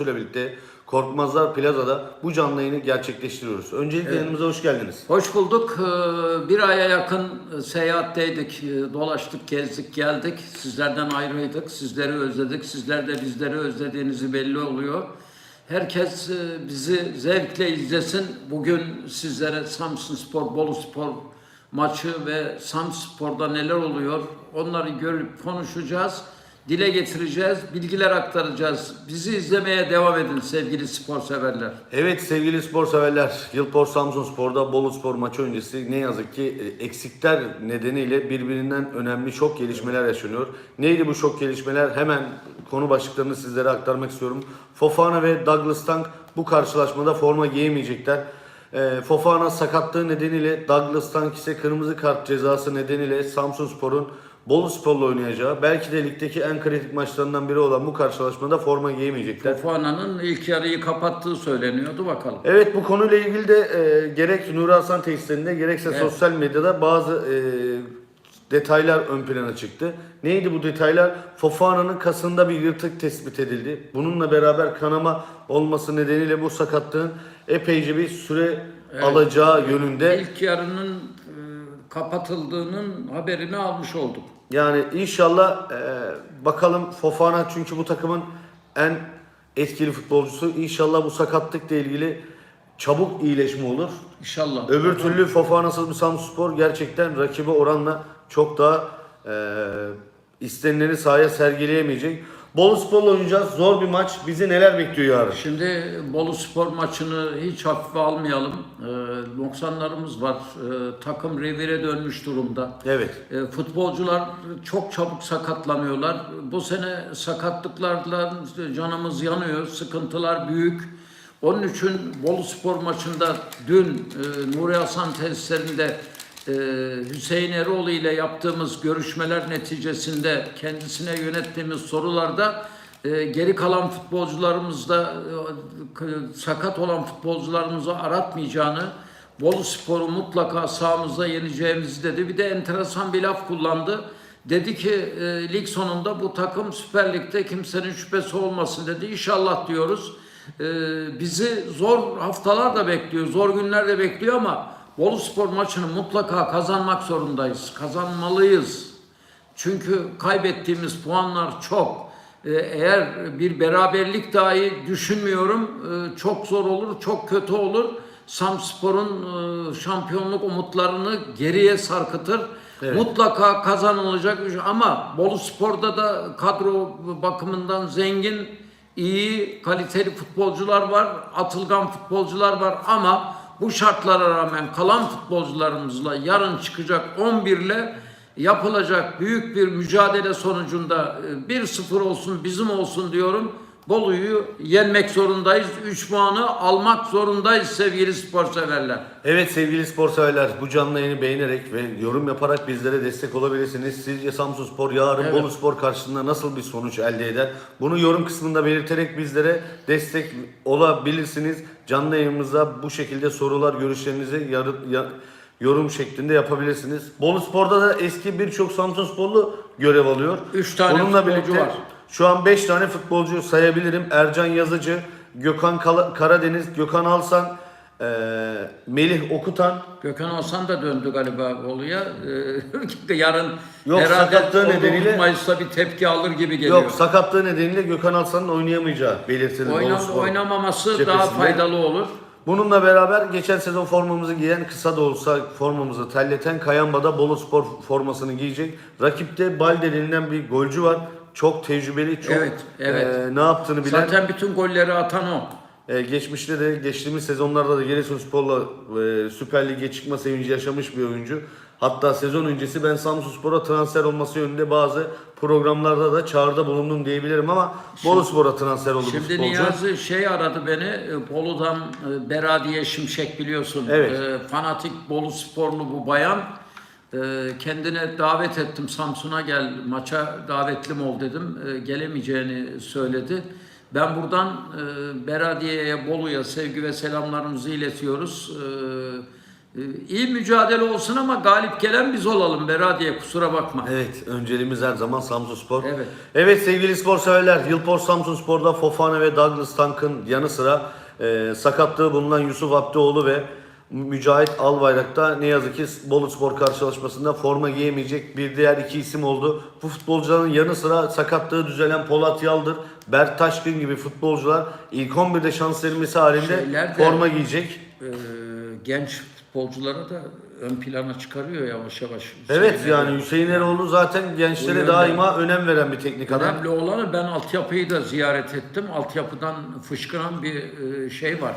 ile birlikte Korkmazlar Plaza'da bu canlı yayını gerçekleştiriyoruz. Öncelikle yanımıza hoş geldiniz. Hoş bulduk. Ee, Bir aya yakın seyahatteydik. Ee, Dolaştık, gezdik, geldik. Sizlerden ayrıydık. Sizleri özledik. Sizler de bizleri özlediğinizi belli oluyor. Herkes e, bizi zevkle izlesin. Bugün sizlere Samsun Spor, Bolu Spor maçı ve Samsun Spor'da neler oluyor onları görüp konuşacağız. Dile getireceğiz, bilgiler aktaracağız. Bizi izlemeye devam edin sevgili spor severler. Evet sevgili spor severler, Yılpor Samsun Spor'da Bolu Spor maçı öncesi ne yazık ki e, eksikler nedeniyle birbirinden önemli şok gelişmeler yaşanıyor. Neydi bu şok gelişmeler? Hemen konu başlıklarını sizlere aktarmak istiyorum. Fofana ve Douglas Tank bu karşılaşmada forma giyemeyecekler. E, Fofana sakatlığı nedeniyle Douglas Tank ise kırmızı kart cezası nedeniyle Samsun Spor'un Bolu Spor'la oynayacağı belki de ligdeki en kritik maçlarından biri olan bu karşılaşmada forma giyemeyecekler. Fofana'nın ilk yarıyı kapattığı söyleniyordu bakalım. Evet bu konuyla ilgili de e, gerek Nuri Hasan tesislerinde gerekse Evet. sosyal medyada bazı e, detaylar ön plana çıktı. Neydi bu detaylar? Fofana'nın kasında bir yırtık tespit edildi. Bununla beraber kanama olması nedeniyle bu sakatlığın epeyce bir süre alacağı yönünde. İlk yarının e, kapatıldığının haberini almış olduk. Yani inşallah e, bakalım Fofana çünkü bu takımın en etkili futbolcusu. İnşallah bu sakatlıkla ilgili çabuk iyileşme olur. İnşallah. Öbür türlü Fofana'sız bir Samsunspor gerçekten rakibi oranla çok daha e, istenileni sahaya sergileyemeyecek. Bolu Spor'la oynayacağız. Zor bir maç. Bizi neler bekliyor yarın? Şimdi Bolu Spor maçını hiç hafife almayalım. Ee, noksanlarımız var. Ee, takım revire dönmüş durumda. Evet. E, futbolcular çok çabuk sakatlanıyorlar. Bu sene sakatlıklarla canımız yanıyor, sıkıntılar büyük. Onun için Bolu Spor maçında dün e, Nuri Hasan tesislerinde e, Hüseyin Eroğlu ile yaptığımız görüşmeler neticesinde kendisine yönettiğimiz sorularda e, geri kalan futbolcularımızda e, sakat olan futbolcularımızı aratmayacağını Bolu Spor'u mutlaka sahamızda yeneceğimizi dedi. Bir de enteresan bir laf kullandı. Dedi ki e, lig sonunda bu takım Süper Lig'de kimsenin şüphesi olmasın dedi. İnşallah diyoruz. E, bizi zor haftalar da bekliyor, zor günler de bekliyor ama Bolu Spor maçını mutlaka kazanmak zorundayız. Kazanmalıyız. Çünkü kaybettiğimiz puanlar çok. Ee, Eğer bir beraberlik dahi düşünmüyorum. Ee, Çok zor olur, çok kötü olur. Samspor'un e, şampiyonluk umutlarını geriye sarkıtır. Mutlaka kazanılacak ama Bolu Spor'da da kadro bakımından zengin, iyi, kaliteli futbolcular var, atılgan futbolcular var ama bu şartlara rağmen kalan futbolcularımızla yarın çıkacak 11 ile yapılacak büyük bir mücadele sonucunda e, 1-0 olsun bizim olsun diyorum. Bolu'yu yenmek zorundayız. 3 puanı almak zorundayız sevgili spor severler. Evet sevgili spor severler bu canlı yayını beğenerek ve yorum yaparak bizlere destek olabilirsiniz. Sizce Samsun Spor yarın Evet. Bolu Spor karşısında nasıl bir sonuç elde eder? Bunu yorum kısmında belirterek bizlere destek olabilirsiniz. Canlı yayınımıza bu şekilde sorular, görüşlerinizi yarı- ya- yorum şeklinde yapabilirsiniz. Bolu Spor'da da eski birçok Samsun Sporlu görev alıyor. Üç tane futbolcu var. Şu an 5 tane futbolcu sayabilirim. Ercan Yazıcı, Gökhan Kala- Karadeniz, Gökhan Alsan, eee, Melih Okutan. Gökhan Hasan da döndü galiba Bolu'ya. Ee, yarın Yok, herhalde sakatlığı 19 nedeniyle- Mayıs'ta bir tepki alır gibi geliyor. Yok sakatlığı nedeniyle Gökhan Alsan'ın oynayamayacağı belirtilir. Oynam- Bolu Spor oynamaması cephesinde. daha faydalı olur. Bununla beraber geçen sezon formamızı giyen kısa da olsa formamızı telleten Kayamba da Bolu Spor formasını giyecek. Rakipte Balde denilen bir golcü var. Çok tecrübeli, çok Evet, evet. eee, ne yaptığını bilen. Zaten bütün golleri atan o. Ee, geçmişte de geçtiğimiz sezonlarda da Giresunspor'la e, Süper Lig'e çıkma sevinci yaşamış bir oyuncu. Hatta sezon öncesi ben Samsunspor'a transfer olması yönünde bazı programlarda da çağrıda bulundum diyebilirim ama Boluspor'a transfer oldu bu Şimdi futbolcu. Niyazi şey aradı beni, e, Bolu'dan e, Beradiye Şimşek biliyorsun. Evet. E, fanatik Bolu sporlu bu bayan. E, kendine davet ettim Samsun'a gel maça davetlim ol dedim. E, gelemeyeceğini söyledi. Ben buradan e, Beradiye'ye, Bolu'ya sevgi ve selamlarımızı iletiyoruz. E, e, iyi mücadele olsun ama galip gelen biz olalım Beradiye kusura bakma. Evet, önceliğimiz her zaman Samsun Spor. Evet. Evet sevgili spor severler, Yılport Samsun Spor'da Fofana ve Douglas Tank'ın yanı sıra e, sakatlığı bulunan Yusuf Abdioğlu ve Mücahit Albayrak'ta ne yazık ki Bolu Spor karşılaşmasında forma giyemeyecek bir diğer iki isim oldu. Bu futbolcuların yanı sıra sakatlığı düzelen Polat Yaldır, Berk Taşkın gibi futbolcular ilk 11'de şans verilmesi halinde Şeyler de- forma giyecek. Ee, genç futbolculara da ön plana çıkarıyor yavaş yavaş. Evet Hüseyin yani Erol. Hüseyin Eroğlu zaten gençlere yönde- daima önem veren bir teknik adam. Önemli olanı ben altyapıyı da ziyaret ettim. Altyapıdan fışkıran bir e, şey var.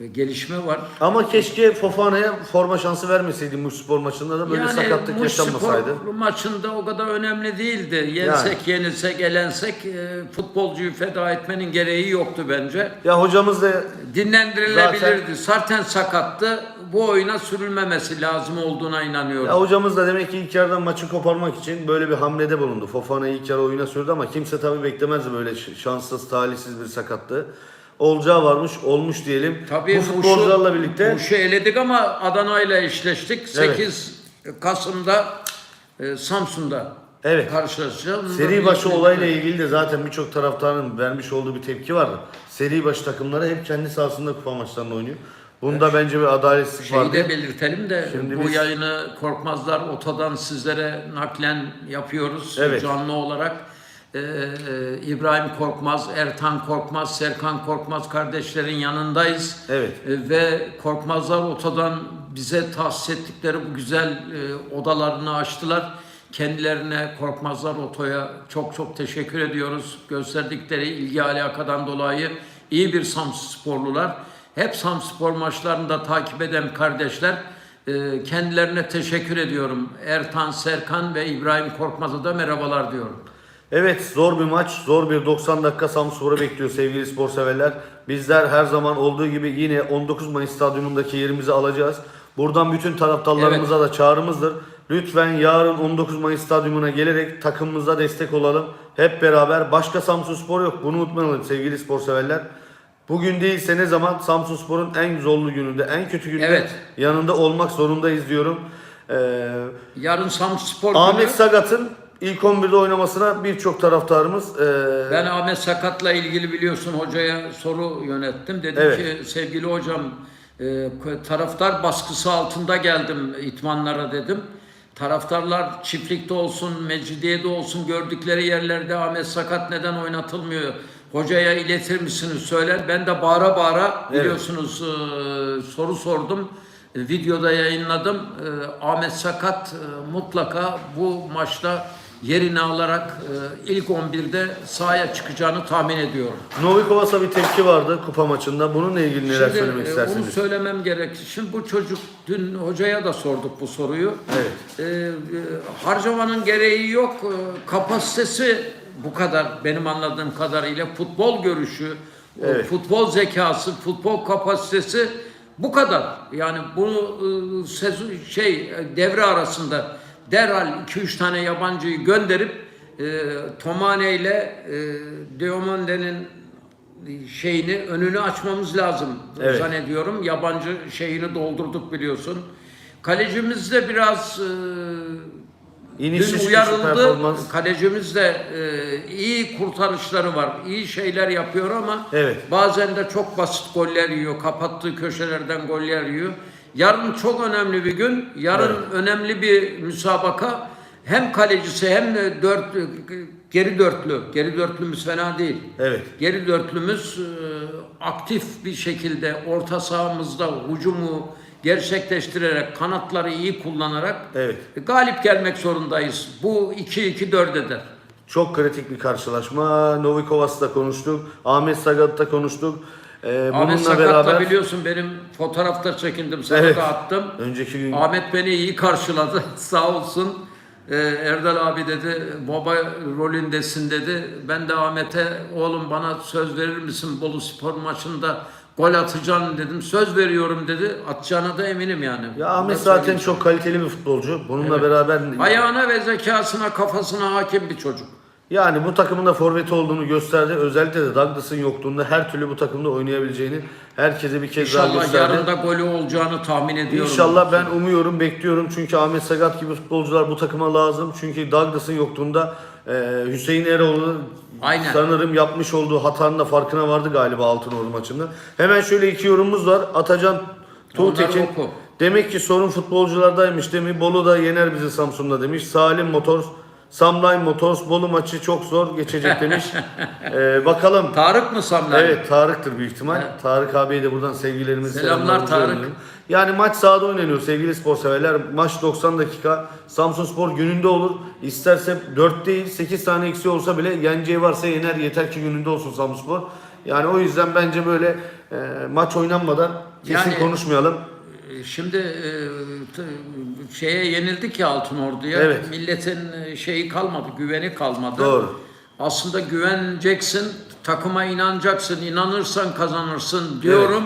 E, Gelişme var. Ama keşke Fofana'ya forma şansı vermeseydi Muş Spor maçında da böyle sakatlık Muş yaşanmasaydı. Spor maçında o kadar önemli değildi. Yensek, yenilsek, elensek e, futbolcuyu feda etmenin gereği yoktu bence. Ya hocamız da Dinlendirilebilirdi. Zaten sakattı. Bu oyuna sürülmemesi lazım olduğuna inanıyorum. ya hocamız da demek ki ilk yarıdan maçı koparmak için böyle bir hamlede bulundu. Fofana ilk yarı oyuna sürdü ama kimse tabii beklemezdi böyle şanssız, talihsiz bir sakatlığı. Olacağı varmış, olmuş diyelim. Tabii Bu futbolcularla birlikte Muş'u eledik ama Adana ile eşleştik. 8 Kasım'da e, Samsun'da Evet. karşılaşacağız. Seri başı olayla ilgili de zaten birçok taraftarın vermiş olduğu bir tepki vardı. Seri başı takımları hep kendi sahasında kupa maçlarında oynuyor. Bunda bence bir adaletsizlik Şeyi vardı. de belirtelim de Şimdi bu biz- yayını Korkmazlar Oto'dan sizlere naklen yapıyoruz Evet. canlı olarak. Ee, İbrahim Korkmaz, Ertan Korkmaz, Serkan Korkmaz kardeşlerin yanındayız. Evet. Ee, ve Korkmazlar Oto'dan bize tahsis ettikleri bu güzel e, odalarını açtılar. Kendilerine Korkmazlar Oto'ya çok çok teşekkür ediyoruz. Gösterdikleri ilgi alakadan dolayı iyi bir Samsun sporlular. Hep Samsun spor maçlarını da takip eden kardeşler. e, Kendilerine teşekkür ediyorum. Ertan, Serkan ve İbrahim Korkmaz'a da merhabalar diyorum. Evet zor bir maç, zor bir 90 dakika Samspor'u bekliyor sevgili spor severler. Bizler her zaman olduğu gibi yine 19 Mayıs stadyumundaki yerimizi alacağız. Buradan bütün taraftarlarımıza da çağrımızdır. Lütfen yarın 19 Mayıs stadyumuna gelerek takımımıza destek olalım. Hep beraber başka Samsun Spor yok. Bunu unutmayalım sevgili spor severler. Bugün değilse ne zaman Samsun Spor'un en zorlu gününde, en kötü gününde Evet. yanında olmak zorundayız diyorum. Ee, Yarın Samsun Spor Ahmet. Sagat'ın ilk 11'de oynamasına birçok taraftarımız e, Ben Ahmet Sakat'la ilgili biliyorsun hocaya soru yönettim. Dedim Evet. ki sevgili hocam e, taraftar baskısı altında geldim itmanlara dedim. Taraftarlar çiftlikte olsun, Mecidiye'de olsun gördükleri yerlerde Ahmet Sakat neden oynatılmıyor? Hocaya iletir misiniz söyler. Ben de bağıra bağıra Evet. biliyorsunuz e, soru sordum. E, Videoda yayınladım. E, Ahmet Sakat e, mutlaka bu maçta yerini alarak e, ilk 11'de sahaya çıkacağını tahmin ediyorum. Novikovas'a bir tepki vardı kupa maçında. Bununla ilgili neler Şimdi söylemek e, istersiniz? onu söylemem gerek. Şimdi bu çocuk dün hocaya da sorduk bu soruyu. Evet. E, e, harcamanın gereği yok. E, kapasitesi bu kadar benim anladığım kadarıyla futbol görüşü, Evet. futbol zekası, futbol kapasitesi bu kadar. Yani bunu e, sezon şey e, devre arasında derhal 2-3 tane yabancıyı gönderip e, Tomane ile e, Diomonde'nin şeyini önünü açmamız lazım Evet. zannediyorum. Yabancı şeyini doldurduk biliyorsun. Kalecimiz de biraz e, dün uyarıldı. Kalecimiz de e, iyi kurtarışları var. iyi şeyler yapıyor ama Evet. bazen de çok basit goller yiyor. Kapattığı köşelerden goller yiyor. Yarın çok önemli bir gün. Yarın önemli bir müsabaka. Hem kalecisi hem de dört geri dörtlü. Geri dörtlümüz fena değil. Evet. Geri dörtlümüz e, aktif bir şekilde orta sahamızda hücumu gerçekleştirerek kanatları iyi kullanarak Evet. galip gelmek zorundayız. Bu 2-2-4 eder. Çok kritik bir karşılaşma. Novikovas'ta konuştuk. Ahmet Sagat'ta konuştuk. Ee, Ahmet bununla Sakat'la beraber biliyorsun benim fotoğrafta çekindim sana Evet. da attım. önceki gün Ahmet beni iyi karşıladı sağ olsun. Ee, Erdal abi dedi baba rolündesin dedi. Ben de Ahmet'e oğlum bana söz verir misin Bolu Spor maçında gol atacaksın dedim. Söz veriyorum dedi. Atacağına da eminim yani. ya Ahmet Nasıl zaten söyleyeyim? çok kaliteli bir futbolcu. Bununla beraber Ayağına ve zekasına kafasına hakim bir çocuk. Yani bu takımın da forveti olduğunu gösterdi. Özellikle de Douglas'ın yokluğunda her türlü bu takımda oynayabileceğini herkese bir kez daha İnşallah gösterdi. yarın da golü olacağını tahmin ediyorum. İnşallah ben umuyorum, bekliyorum. Çünkü Ahmet Sagat gibi futbolcular bu takıma lazım. Çünkü Douglas'ın yokluğunda e, Hüseyin Eroğlu Aynen. sanırım yapmış olduğu hatanın da farkına vardı galiba Altınordu maçında. Hemen şöyle iki yorumumuz var. Atacan Tuğtekin. Demek ki sorun futbolculardaymış demiş. Bolu da yener bizi Samsun'da demiş. Salim Motors, Samline Motors, Bolu maçı çok zor geçecek demiş. Ee, bakalım. Tarık mı Samler? Evet Tarık'tır büyük ihtimal. Tarık abiye de buradan sevgilerimizi Selamlar Tarık. Yani maç sahada oynanıyor sevgili spor severler. Maç 90 dakika. Samsun Spor gününde olur. İsterse 4 değil 8 tane eksi olsa bile yeneceği varsa yener. Yeter ki gününde olsun Samsun Spor. Yani o yüzden bence böyle e, maç oynanmadan kesin Yani- konuşmayalım. Şimdi e, şeye yenildik ya Altın Ordu'ya. Evet. Milletin e, şeyi kalmadı, güveni kalmadı. Doğru. Aslında güveneceksin, takıma inanacaksın, inanırsan kazanırsın diyorum.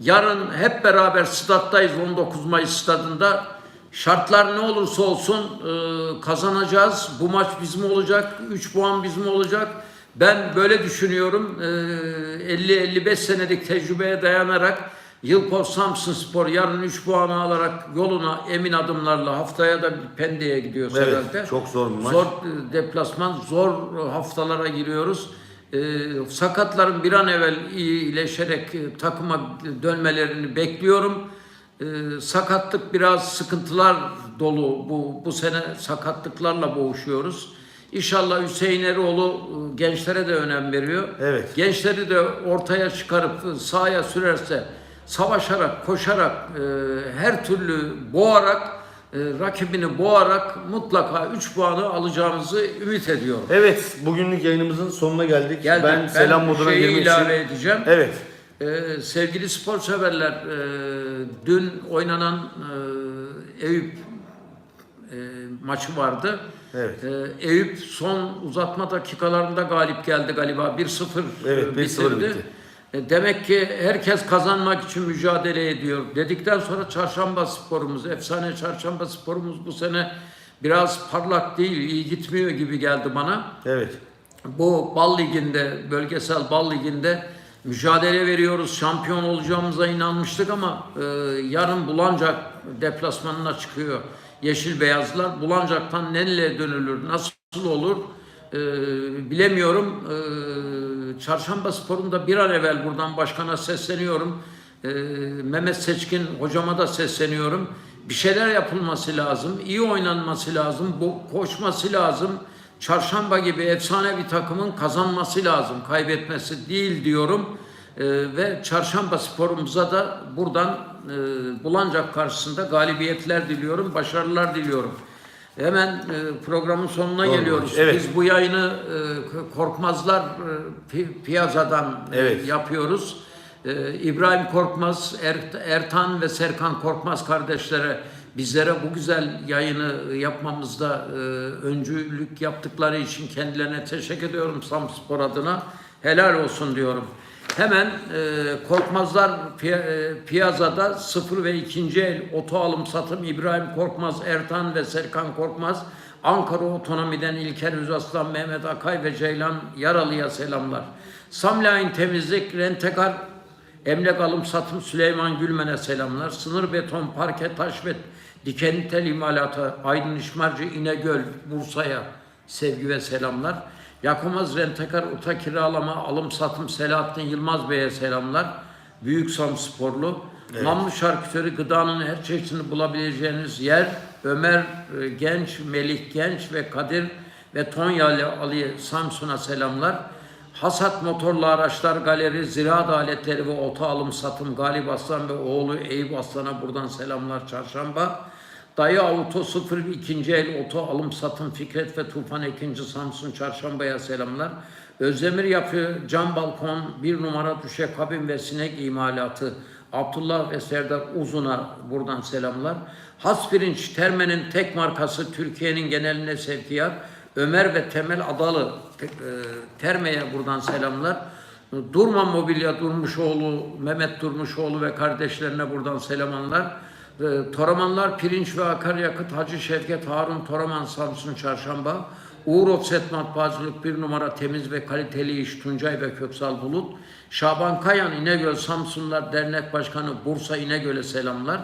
Yarın hep beraber stattayız 19 Mayıs stadında. Şartlar ne olursa olsun e, kazanacağız. Bu maç bizim olacak, 3 puan bizim olacak. Ben böyle düşünüyorum. E, 50-55 senelik tecrübeye dayanarak Yılpor Samsun Spor yarın 3 puanı alarak yoluna emin adımlarla haftaya da Pendik'e gidiyoruz Evet, herhalde. çok zor bir maç. Zor e, deplasman, zor haftalara giriyoruz. E, sakatların bir an evvel iyileşerek e, takıma dönmelerini bekliyorum. E, sakatlık biraz sıkıntılar dolu. Bu bu sene sakatlıklarla boğuşuyoruz. İnşallah Hüseyin Eroğlu e, gençlere de önem veriyor. Evet. Gençleri de ortaya çıkarıp e, sahaya sürerse savaşarak, koşarak, e, her türlü boğarak, e, rakibini boğarak mutlaka 3 puanı alacağımızı ümit ediyorum. Evet bugünlük yayınımızın sonuna geldik. Geldik. Ben, selam moduna girmek ilave için. edeceğim. Evet. Ee, sevgili spor severler, e, dün oynanan e, Eyüp e, maçı vardı. Evet. E, Eyüp son uzatma dakikalarında galip geldi galiba. 1-0 Evet, 1-0 bitti. E, Demek ki herkes kazanmak için mücadele ediyor. Dedikten sonra çarşamba sporumuz, efsane çarşamba sporumuz bu sene biraz parlak değil, iyi gitmiyor gibi geldi bana Evet. bu bal liginde, bölgesel bal liginde mücadele veriyoruz. Şampiyon olacağımıza inanmıştık ama e, yarın Bulancak deplasmanına çıkıyor. Yeşil beyazlar Bulancak'tan nereye dönülür, nasıl olur e, bilemiyorum. E, Çarşamba Spor'un bir an evvel buradan başkana sesleniyorum. E, Mehmet Seçkin hocama da sesleniyorum. Bir şeyler yapılması lazım, iyi oynanması lazım, bu koşması lazım. Çarşamba gibi efsane bir takımın kazanması lazım, kaybetmesi değil diyorum. Ee, ve Çarşamba sporumuza da buradan e, Bulancak karşısında galibiyetler diliyorum, başarılar diliyorum. Hemen e, programın sonuna Doğru. geliyoruz. Evet. Biz bu yayını e, Korkmazlar e, Pi- Piyazadan Evet. yapıyoruz. İbrahim Korkmaz, Er- Ertan ve Serkan Korkmaz kardeşlere bizlere bu güzel yayını yapmamızda öncülük yaptıkları için kendilerine teşekkür ediyorum Samspor adına. Helal olsun diyorum. Hemen e, Korkmazlar Pi- e, Piyaza'da sıfır ve ikinci el oto alım satım İbrahim Korkmaz, Ertan ve Serkan Korkmaz Ankara Otonomi'den İlker Üzaslan, Mehmet Akay ve Ceylan Yaralı'ya selamlar. Samlain Temizlik, Rentekar, Emlak Alım Satım Süleyman Gülmen'e selamlar. Sınır beton, parke, taş ve dikenli tel imalatı Aydın İşmarcı, İnegöl, Bursa'ya sevgi ve selamlar. Yakomaz Rentekar, Uta Kiralama, Alım Satım Selahattin Yılmaz Bey'e selamlar. Büyük Sam Sporlu. Namlı Şarküteri gıdanın her çeşidini bulabileceğiniz yer Ömer e, Genç, Melih Genç ve Kadir ve Tonyalı Ali Samsun'a selamlar. Hasat Motorlu Araçlar Galeri, Ziraat Aletleri ve Oto Alım Satım Galip Aslan ve oğlu Eyüp Aslan'a buradan selamlar çarşamba. Dayı Auto 0 ikinci el oto alım satım Fikret ve Tufan ikinci Samsun Çarşamba'ya selamlar. Özdemir Yapı Cam Balkon bir numara düşe kabin ve sinek imalatı Abdullah ve Serdar Uzun'a buradan selamlar. Haspirinç Terme'nin tek markası Türkiye'nin geneline sevkiyat. Ömer ve Temel Adalı e, Terme'ye buradan selamlar. Durma Mobilya Durmuşoğlu, Mehmet Durmuşoğlu ve kardeşlerine buradan selamlar. Toramanlar Pirinç ve Akaryakıt Hacı Şevket Harun Toraman Samsun Çarşamba. Uğur Offset Matbaacılık bir numara temiz ve kaliteli iş Tuncay ve Köksal Bulut. Şaban Kayan İnegöl Samsunlar Dernek Başkanı Bursa İnegöl'e selamlar.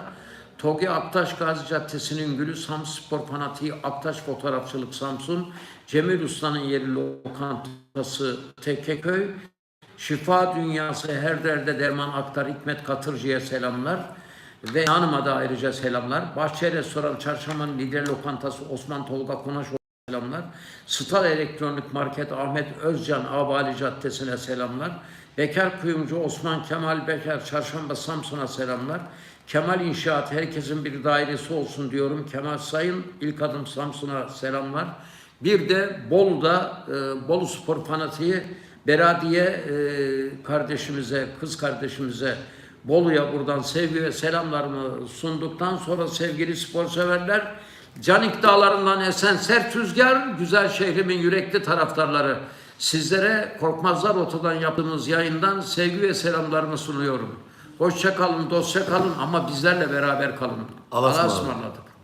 Togi Aktaş Gazi Caddesi'nin gülü Samsun Spor Fanatiği Aktaş Fotoğrafçılık Samsun. Cemil Usta'nın yeri lokantası Tekkeköy. Şifa Dünyası her derde derman aktar Hikmet Katırcı'ya selamlar. Ve hanıma da ayrıca selamlar. Bahçe Restoran Çarşamba'nın lider lokantası Osman Tolga Konaş selamlar. Stal Elektronik Market Ahmet Özcan Abali Caddesi'ne selamlar. Bekar Kuyumcu Osman Kemal Bekar Çarşamba Samsun'a selamlar. Kemal İnşaat herkesin bir dairesi olsun diyorum. Kemal Sayın ilk adım Samsun'a selamlar. Bir de Bolu'da e, Bolu Spor Fanatiği Beradiye e, kardeşimize, kız kardeşimize Bolu'ya buradan sevgi ve selamlarımı sunduktan sonra sevgili spor severler Canik Dağları'ndan esen sert rüzgar, güzel şehrimin yürekli taraftarları. Sizlere Korkmazlar Oto'dan yaptığımız yayından sevgi ve selamlarımı sunuyorum. Hoşça kalın, dostça kalın ama bizlerle beraber kalın. Allah'a ısmarladık.